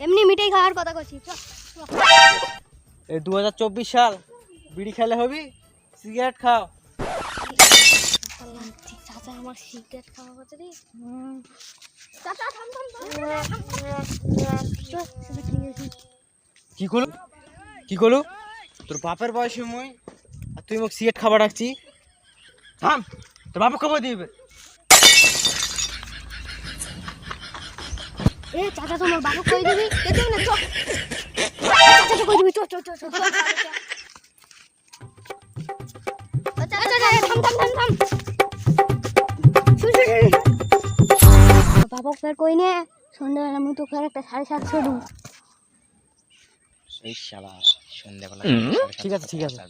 এমনি মিঠাই খাওয়ার কথা চ। এই দু হাজার চব্বিশ সাল বিড়ি খেলে হবি? সিগারেট খাও। চাচা আমার সিগারেট খাওয়া কথা রে। চাচা থাম থাম থাম। চ, চাচা ঠিক আছে। কি করলু? কি করলু? তোর বাপের বয়সে মুই আর তুই মোক সিগারেট খাবার রাখছি। থাম তোর বাপে খবর দিবে এ চাচা তোমার বাবা কই দিবি। কেটে না তো চাচা কই দিবি তো তো তো নে? সন্ধ্যাবেলা মুই তোকে একটা সাড়ে সাতশো দিই এই ঠিক আছে ঠিক আছে।